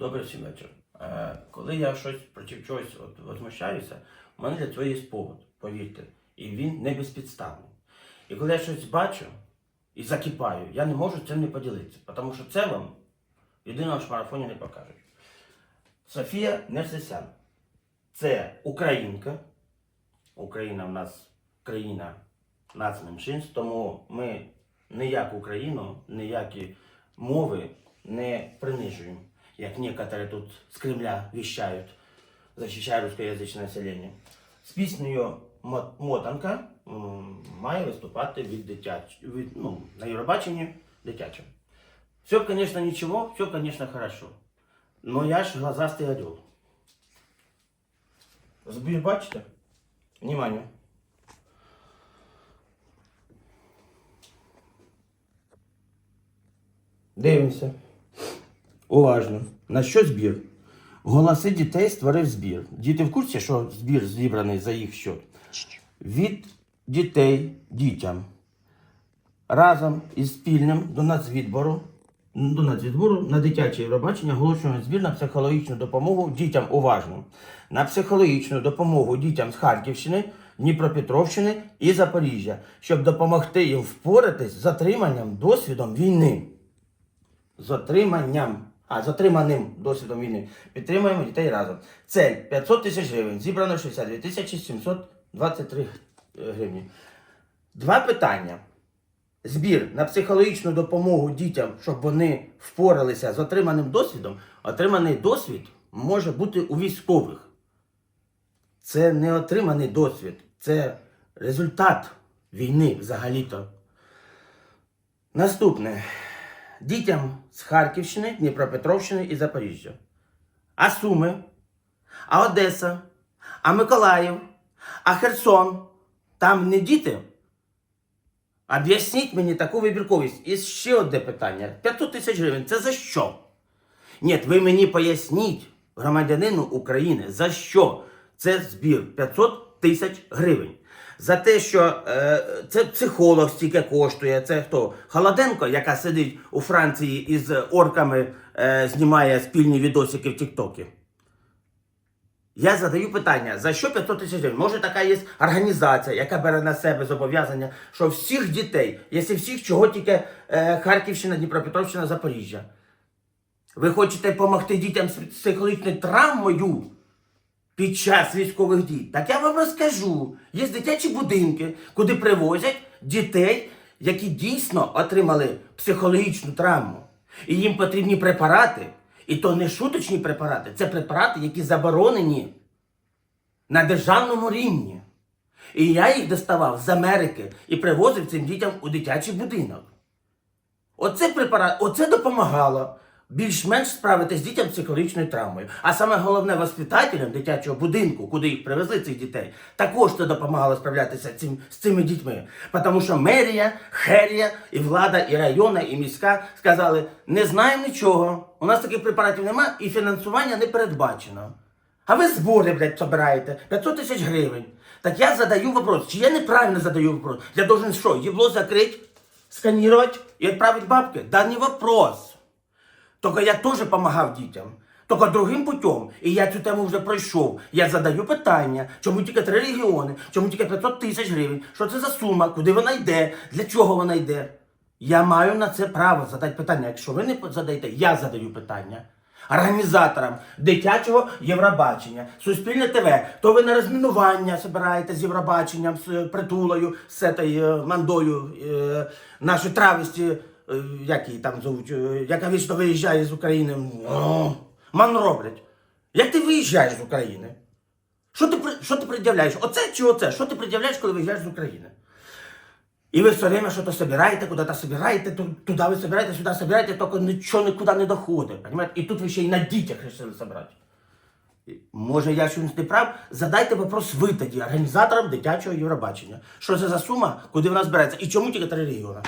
Добрий всім вечір. Е, коли я щось проти чогось от, возмущаюся, у мене для цього є повод, повірте. І він не безпідставний. І коли я щось бачу і закипаю, я не можу цим не поділитися, тому що це вам єдиного ж марафоні не покажуть. Софія Нерсесян. Це українка. Україна в нас країна нацменшинств, тому ми ніяку Україну, ніякі мови не принижуємо, як некоторые тут з Кремля віщають, захищають русскоязичне населення. З піснею Мотанка має виступати від дитяч... від, ну, на Євробаченні дитячим. Все, конечно, ничего, все, конечно, хорошо. Но я ж глазастий орел. Збір бачите? Внимание. Дивимося. Уважно. На що збір? Голоси дітей створив збір. Діти в курсі, що збір зібраний за їх счет? Від дітей дітям. Разом із спільним до нацвідбору, до нацвідбору на дитяче Євробачення оголошуємо збір на психологічну допомогу дітям уважно. На психологічну допомогу дітям з Харківщини, Дніпропетровщини і Запоріжжя, щоб допомогти їм впоратись з затриманням досвідом війни з отриманням, а з отриманим досвідом війни підтримуємо дітей разом. Цель 500 тисяч гривень, зібрано 62 тисячі 723 гривні. Два питання. Збір на психологічну допомогу дітям, щоб вони впоралися з отриманим досвідом. Отриманий досвід може бути у військових. Це не отриманий досвід, це результат війни взагалі-то. Наступне дітям з Харківщини, Дніпропетровщини і Запоріжжя. А Суми, а Одеса, а Миколаїв, а Херсон. Там не діти. Об'ясніть мені таку вибірковість. І ще одне питання. 500 тисяч гривень. Це за що? Ні, ви мені поясніть, громадянину України, за що це збір 500 тисяч гривень. За те, що е, це психолог стільки коштує, це хто? Холоденко, яка сидить у Франції із орками, е, знімає спільні відосики в Тіктокі. Я задаю питання, за що 500 тисяч гривень? Може така є організація, яка бере на себе зобов'язання, що всіх дітей, якщо всіх, чого тільки е, Харківщина, Дніпропетровщина, Запоріжжя. Ви хочете допомогти дітям з психологічною травмою під час військових дій? Так я вам розкажу. Є дитячі будинки, куди привозять дітей, які дійсно отримали психологічну травму. І їм потрібні препарати. І то не шуточні препарати, це препарати, які заборонені на державному рівні. І я їх доставав з Америки і привозив цим дітям у дитячий будинок. Оце препарат, оце допомагало більш-менш справитися з дітям психологічною травмою. А саме головне воспитателям дитячого будинку, куди їх привезли цих дітей, також це допомагало справлятися цим, з цими дітьми. Тому що мерія, херія, і влада, і районна, і міська сказали, не знаємо нічого, у нас таких препаратів немає і фінансування не передбачено. А ви збори, блядь, собираєте 500 тисяч гривень. Так я задаю вопрос, чи я неправильно задаю вопрос? Я должен що, єбло закрити, сканувати і відправити бабки? Да вопрос. Тільки я теж допомагав дітям. Тільки другим путем. І я цю тему вже пройшов. Я задаю питання, чому тільки три регіони, чому тільки 500 тисяч гривень, що це за сума, куди вона йде, для чого вона йде. Я маю на це право задати питання. Якщо ви не задаєте, я задаю питання. Організаторам дитячого Євробачення, Суспільне ТВ, то ви на розмінування збираєте з Євробаченням, з притулою, з цією мандою, е, нашої трависті, е, як її там зовуть, е, яка вічно виїжджає з України. О, Манро, блядь. Як ти виїжджаєш з України? Що ти, що ти пред'являєш? Оце чи оце? Що ти пред'являєш, коли виїжджаєш з України? І ви все время що-то собираєте, куди-то собираєте, туди ви собираєте, сюди собираєте, тільки нічого нікуди не доходить. Понимаете? І тут ви ще й на дітях вирішили собрати. Може, я щось не прав? Задайте вопрос ви тоді, організаторам дитячого Євробачення. Що це за сума, куди вона збирається? І чому тільки три регіони?